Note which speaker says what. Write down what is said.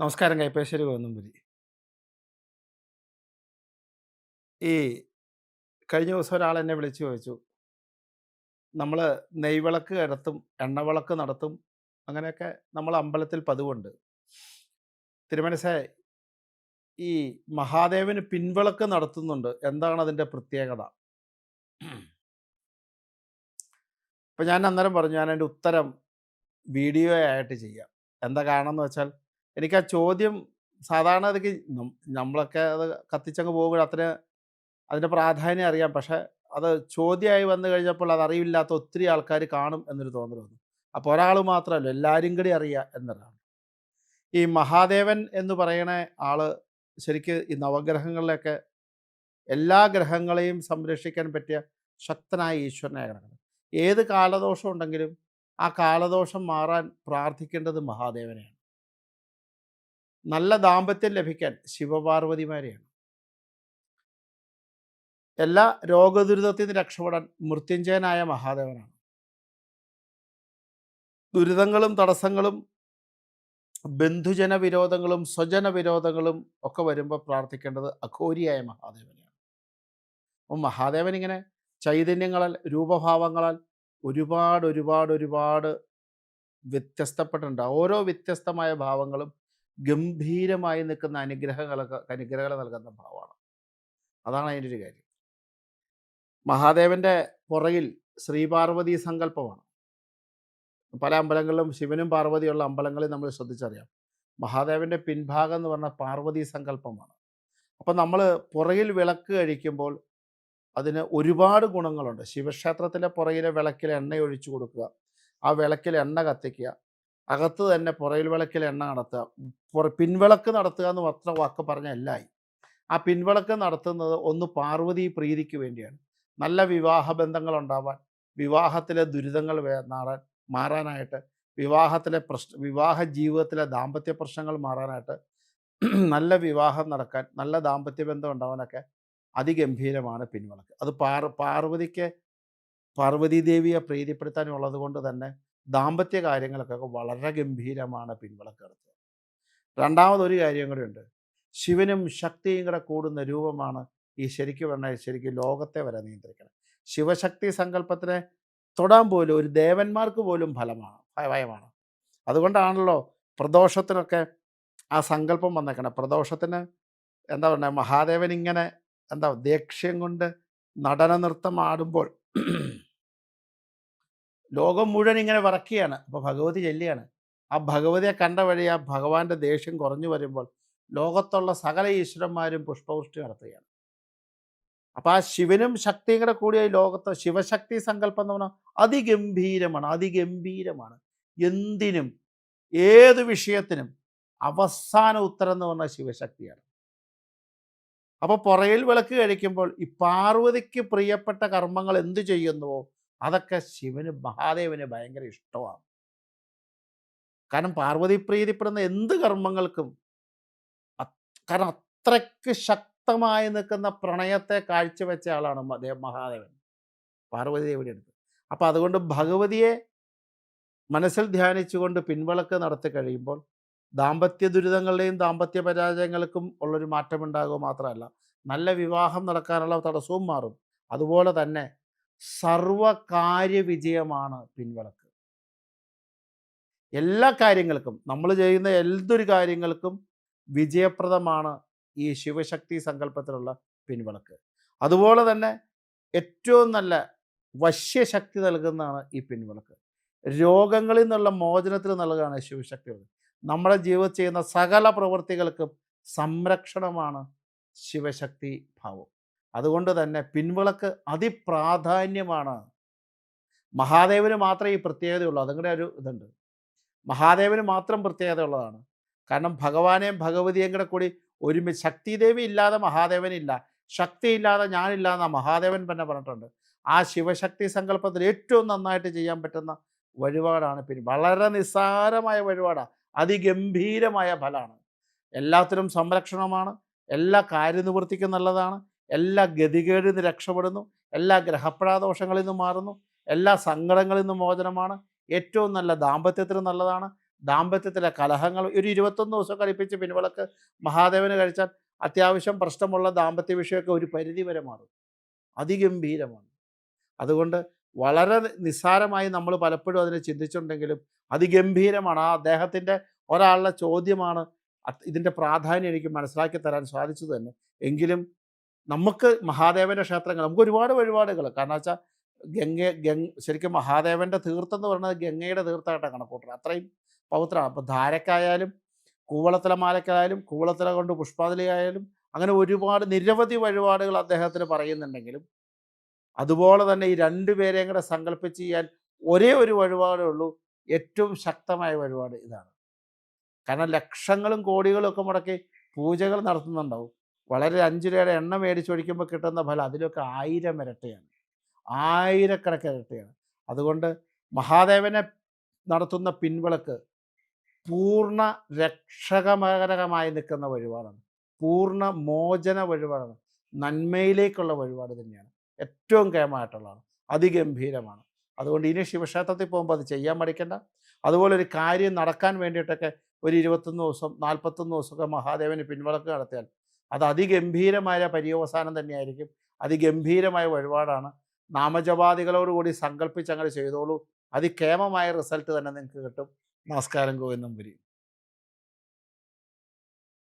Speaker 1: നമസ്കാരം കൈപ്പേശ്ശേരി കോന്നമ്പുരി ഈ കഴിഞ്ഞ ദിവസം ഒരാൾ എന്നെ വിളിച്ചു ചോദിച്ചു. നമ്മൾ നെയ്വിളക്ക് നടത്തും എണ്ണവിളക്ക് നടത്തും അങ്ങനെയൊക്കെ നമ്മൾ അമ്പലത്തിൽ പതിവുണ്ട്. തിരുമനസെ ഈ മഹാദേവന് പിൻവിളക്ക് നടത്തുന്നുണ്ട്. എന്താണ് അതിന്റെ പ്രത്യേകത? അപ്പം ഞാൻ അന്നേരം പറഞ്ഞു ഞാൻ എന്റെ ഉത്തരം വീഡിയോ ആയിട്ട് ചെയ്യാം. എന്താ കാരണം എന്ന് വെച്ചാൽ എനിക്ക് ആ ചോദ്യം സാധാരണ അതൊക്കെ നമ്മളൊക്കെ അത് കത്തിച്ചങ്ങ് പോകുമ്പോൾ അത്ര അതിന്റെ പ്രാധാന്യം അറിയാം. പക്ഷെ അത് ചോദ്യമായി വന്നു കഴിഞ്ഞപ്പോൾ അത് അറിയില്ലാത്ത ഒത്തിരി ആൾക്കാർ കാണും എന്നൊരു തോന്നൽ വന്നു. അപ്പോൾ ഒരാൾ മാത്രമല്ല എല്ലാവരും കൂടി അറിയുക എന്നതാണ് ഈ മഹാദേവൻ എന്ന് പറയണ ആൾ ശരിക്ക് ഈ നവഗ്രഹങ്ങളിലൊക്കെ എല്ലാ ഗ്രഹങ്ങളെയും സംരക്ഷിക്കാൻ പറ്റിയ ശക്തനായ ഈശ്വരനായ കിടക്കുന്നത് ഏത് കാലദോഷം ഉണ്ടെങ്കിലും ആ കാലദോഷം മാറാൻ പ്രാർത്ഥിക്കേണ്ടത് മഹാദേവനെയാണ്. നല്ല ദാമ്പത്യം ലഭിക്കാൻ ശിവപാർവതിമാരെയാണ്. എല്ലാ രോഗദുരിതത്തിൽ നിന്ന് രക്ഷപ്പെടാൻ മൃത്യുഞ്ജയനായ മഹാദേവനാണ്. ദുരിതങ്ങളും തടസ്സങ്ങളും ബന്ധുജന വിരോധങ്ങളും സ്വജന വിരോധങ്ങളും ഒക്കെ വരുമ്പോൾ പ്രാർത്ഥിക്കേണ്ടത് അഘോരിയായ മഹാദേവനെയാണ്. അപ്പം മഹാദേവൻ ഇങ്ങനെ ചൈതന്യങ്ങളാൽ രൂപഭാവങ്ങളാൽ ഒരുപാട് ഒരുപാട് ഒരുപാട് വ്യത്യസ്തപ്പെട്ടിട്ടുണ്ട്. ഓരോ വ്യത്യസ്തമായ ഭാവങ്ങളും ഗംഭീരമായി നിൽക്കുന്ന അനുഗ്രഹങ്ങളൊക്കെ അനുഗ്രഹങ്ങൾ നൽകുന്ന ഭാവമാണ്. അതാണ് അതിന്റെ ഒരു കാര്യം. മഹാദേവന്റെ പുറകിൽ ശ്രീപാർവതി സങ്കല്പമാണ്. പല അമ്പലങ്ങളിലും ശിവനും പാർവതിയുള്ള അമ്പലങ്ങളിൽ നമ്മൾ ശ്രദ്ധിച്ചറിയാം. മഹാദേവന്റെ പിൻഭാഗം എന്ന് പറഞ്ഞാൽ പാർവതി സങ്കല്പമാണ്. അപ്പം നമ്മൾ പുറകിൽ വിളക്ക് കഴിക്കുമ്പോൾ അതിന് ഒരുപാട് ഗുണങ്ങളുണ്ട്. ശിവക്ഷേത്രത്തിലെ പുറകിലെ വിളക്കിൽ എണ്ണ ഒഴിച്ചു കൊടുക്കുക ആ വിളക്കിൽ എണ്ണ കത്തിക്കുക അകത്ത് തന്നെ പുറയിൽ വിളക്കിൽ എണ്ണ നടത്തുക. പിൻവിളക്ക് നടത്തുക എന്ന് അത്ര വാക്ക് പറഞ്ഞല്ലായി ആ പിൻവിളക്ക് നടത്തുന്നത് ഒന്ന് പാർവതി പ്രീതിക്ക് വേണ്ടിയാണ്. നല്ല വിവാഹ ബന്ധങ്ങൾ ഉണ്ടാവാൻ വിവാഹത്തിലെ ദുരിതങ്ങൾ മാറാൻ മാറാനായിട്ട് വിവാഹത്തിലെ പ്രശ്ന വിവാഹ ജീവിതത്തിലെ ദാമ്പത്യ പ്രശ്നങ്ങൾ മാറാനായിട്ട് നല്ല വിവാഹം നടക്കാൻ നല്ല ദാമ്പത്യ ബന്ധം ഉണ്ടാവാനൊക്കെ അതിഗംഭീരമാണ് പിൻവിളക്ക്. അത് പാർ പാർവതിക്ക് പാർവതി ദേവിയെ പ്രീതിപ്പെടുത്താനുള്ളത് കൊണ്ട് തന്നെ ദാമ്പത്യ കാര്യങ്ങൾക്കൊക്കെ വളരെ ഗംഭീരമാണ് പിൻവിളക്ക് നടത്തുക രണ്ടാമതൊരു കാര്യം കൂടെ ഉണ്ട്. ശിവനും ശക്തിയും കൂടെ കൂടുന്ന രൂപമാണ് ഈ ശരിക്കും പറഞ്ഞാൽ ശരിക്കും ലോകത്തെ വരെ നിയന്ത്രിക്കണം ശിവശക്തി സങ്കല്പത്തിനെ തൊടാൻ പോലും ഒരു ദേവന്മാർക്ക് പോലും ഫലമാണ് ഭയമാണ്. അതുകൊണ്ടാണല്ലോ പ്രദോഷത്തിനൊക്കെ ആ സങ്കല്പം വന്നേക്കണം പ്രദോഷത്തിന് എന്താ പറയുക മഹാദേവൻ ഇങ്ങനെ എന്താ ദേക്ഷ്യം കൊണ്ട് നടന നൃത്തം ആടുമ്പോൾ ലോകം മുഴുവൻ ഇങ്ങനെ വിറക്കുകയാണ്. അപ്പോൾ ഭഗവതി ചെല്ലുകയാണ്. ആ ഭഗവതിയെ കണ്ട വഴി ആ ഭഗവാന്റെ ദേഷ്യം കുറഞ്ഞു വരുമ്പോൾ ലോകത്തുള്ള സകല ഈശ്വരന്മാരും പുഷ്പവൃഷ്ടി നടത്തുകയാണ്. അപ്പോൾ ആ ശിവനും ശക്തിയും കൂടെ കൂടിയ ലോകത്ത് ശിവശക്തി സങ്കല്പം എന്ന് പറഞ്ഞാൽ അതിഗംഭീരമാണ് അതിഗംഭീരമാണ്. എന്തിനും ഏത് വിഷയത്തിനും അവസാന ഉത്തരം എന്ന് പറഞ്ഞാൽ ശിവശക്തിയാണ്. അപ്പോൾ പുറയിൽ വിളക്ക് കഴിക്കുമ്പോൾ ഈ പാർവതിക്ക് പ്രിയപ്പെട്ട കർമ്മങ്ങൾ എന്ത് ചെയ്യുന്നുവോ അതൊക്കെ ശിവന് മഹാദേവന് ഭയങ്കര ഇഷ്ടമാണ്. കാരണം പാർവതി പ്രീതിപ്പെടുന്ന എന്ത് കർമ്മങ്ങൾക്കും കാരണം അത്രയ്ക്ക് ശക്തമായി നിൽക്കുന്ന പ്രണയത്തെ കാഴ്ചവെച്ച ആളാണ് മഹാദേവൻ. പാർവതി ദേവിയുടെ അടുത്ത്. അപ്പം അതുകൊണ്ട് ഭഗവതിയെ മനസ്സിൽ ധ്യാനിച്ചുകൊണ്ട് പിൻവിളക്ക് നടത്തി കഴിയുമ്പോൾ ദാമ്പത്യ ദുരിതങ്ങളുടെയും ദാമ്പത്യ പരാജയങ്ങൾക്കും ഉള്ളൊരു മാറ്റമുണ്ടാകുക മാത്രമല്ല നല്ല വിവാഹം നടക്കാനുള്ള തടസ്സവും മാറും. അതുപോലെ തന്നെ സർവകാര്യ വിജയമാണ് പിൻവിളക്ക്. എല്ലാ കാര്യങ്ങൾക്കും നമ്മൾ ചെയ്യുന്ന എന്തൊരു കാര്യങ്ങൾക്കും വിജയപ്രദമാണ് ഈ ശിവശക്തി സങ്കല്പത്തിലുള്ള പിൻവിളക്ക്. അതുപോലെ തന്നെ ഏറ്റവും നല്ല വശ്യശക്തി നൽകുന്നതാണ് ഈ പിൻവിളക്ക്. രോഗങ്ങളിൽ നിന്നുള്ള മോചനത്തിന് നൽകുകയാണ് ശിവശക്തി. നമ്മുടെ ജീവിതത്തിൽ ചെയ്യുന്ന സകല പ്രവൃത്തികൾക്കും സംരക്ഷണമാണ് ശിവശക്തി ഭാവം. അതുകൊണ്ട് തന്നെ പിൻവിളക്ക് അതിപ്രാധാന്യമാണ്. മഹാദേവന് മാത്രമേ ഈ പ്രത്യേകതയുള്ളൂ. അതും ഒരു ഇതുണ്ട്. മഹാദേവന് മാത്രം പ്രത്യേകത ഉള്ളതാണ് കാരണം ഭഗവാനെയും ഭഗവതിയും കൂടെ കൂടി ഒരുമിച്ച് ശക്തിദേവി ഇല്ലാതെ മഹാദേവനില്ല ശക്തി ഇല്ലാതെ ഞാനില്ല എന്ന മഹാദേവൻ തന്നെ പറഞ്ഞിട്ടുണ്ട്. ആ ശിവശക്തി സങ്കല്പത്തിൽ ഏറ്റവും നന്നായിട്ട് ചെയ്യാൻ പറ്റുന്ന വഴിപാടാണ് പിന്നെ വളരെ നിസ്സാരമായ വഴിപാടാണ് അതിഗംഭീരമായ ഫലമാണ്. എല്ലാത്തിനും സംരക്ഷണമാണ്. എല്ലാ കാര്യനിവൃത്തിക്കും നല്ലതാണ്. എല്ലാ ഗതികേടിൽ നിന്ന് രക്ഷപ്പെടുന്നു എല്ലാ ഗ്രഹപ്രാദോഷങ്ങളിൽ നിന്നും മാറുന്നു എല്ലാ സങ്കടങ്ങളിൽ നിന്നും മോചനമാണ്. ഏറ്റവും നല്ല ദാമ്പത്യത്തിന് നല്ലതാണ്. ദാമ്പത്യത്തിലെ കലഹങ്ങൾ ഒരു ഇരുപത്തൊന്ന് ദിവസം കഴിപ്പിച്ച് പിൻവിളക്ക് മഹാദേവന് കഴിച്ചാൽ അത്യാവശ്യം പ്രശ്നമുള്ള ദാമ്പത്യ വിഷയമൊക്കെ ഒരു പരിധി വരെ മാറും. അതിഗംഭീരമാണ്. അതുകൊണ്ട് വളരെ നിസ്സാരമായി നമ്മൾ പലപ്പോഴും അതിനെ ചിന്തിച്ചിട്ടുണ്ടെങ്കിലും അതിഗംഭീരമാണ്. ആ അദ്ദേഹത്തിന്റെ ഒരാളുടെ ചോദ്യമാണ് ഇതിന്റെ പ്രാധാന്യം എനിക്ക് മനസ്സിലാക്കി തരാൻ സാധിച്ചത് തന്നെ. എങ്കിലും നമുക്ക് മഹാദേവന്റെ ക്ഷേത്രങ്ങൾ നമുക്ക് ഒരുപാട് വഴിപാടുകൾ. കാരണം വെച്ചാൽ ഗംഗ ഗംഗ ശരിക്കും മഹാദേവന്റെ തീർത്ഥം എന്ന് പറയുന്നത് ഗംഗയുടെ തീർത്ഥമായിട്ടാണ് കണക്കൂട്ടുന്നത്. അത്രയും പവിത്രമാണ്. അപ്പോൾ ധാരക്കായാലും കൂവളത്തില മാലക്കായാലും കൂവളത്തില കൊണ്ട് പുഷ്പാതിലയായാലും അങ്ങനെ ഒരുപാട് നിരവധി വഴിപാടുകൾ അദ്ദേഹത്തിന് പറയുന്നുണ്ടെങ്കിലും അതുപോലെ തന്നെ ഈ രണ്ട് പേരെയും കൂടെ സങ്കല്പിച്ച് ചെയ്യാൻ ഒരേ ഒരു വഴിപാടേ ഉള്ളൂ. ഏറ്റവും ശക്തമായ വഴിപാട് ഇതാണ്. കാരണം ലക്ഷങ്ങളും കോടികളും ഒക്കെ മുടക്കി പൂജകൾ നടത്തുന്നുണ്ടാവും. വളരെ അഞ്ച് രൂപയുടെ എണ്ണ മേടിച്ചൊഴിക്കുമ്പോൾ കിട്ടുന്ന ഫലം അതിലൊക്കെ ആയിരം ഇരട്ടയാണ്. ആയിരക്കണക്കിന് ഇരട്ടയാണ്. അതുകൊണ്ട് മഹാദേവനെ നടത്തുന്ന പിൻവിളക്ക് പൂർണ രക്ഷകമകരകമായി നിൽക്കുന്ന വഴിപാടാണ്. പൂർണ മോചന വഴിപാടാണ്. നന്മയിലേക്കുള്ള വഴിപാട് തന്നെയാണ്. ഏറ്റവും കേമായിട്ടുള്ളതാണ് അതിഗംഭീരമാണ്. അതുകൊണ്ട് ഇനി ശിവക്ഷേത്രത്തിൽ പോകുമ്പോൾ അത് ചെയ്യാൻ മടിക്കണ്ട. അതുപോലെ ഒരു കാര്യം നടക്കാൻ വേണ്ടിയിട്ടൊക്കെ ഒരു ഇരുപത്തൊന്ന് ദിവസം നാൽപ്പത്തൊന്ന് ദിവസമൊക്കെ മഹാദേവന് പിൻവിളക്ക് നടത്തിയാൽ അത് അതിഗംഭീരമായ പര്യവസാനം തന്നെയായിരിക്കും. അതിഗംഭീരമായ വഴിപാടാണ്. നാമജപാദികളോടുകൂടി സങ്കല്പിച്ച് അങ്ങനെ ചെയ്തോളൂ. അതികേമമായ റിസൾട്ട് തന്നെ നിങ്ങൾക്ക് കിട്ടും. നമസ്കാരം ഗോവിന്ദം പുരി.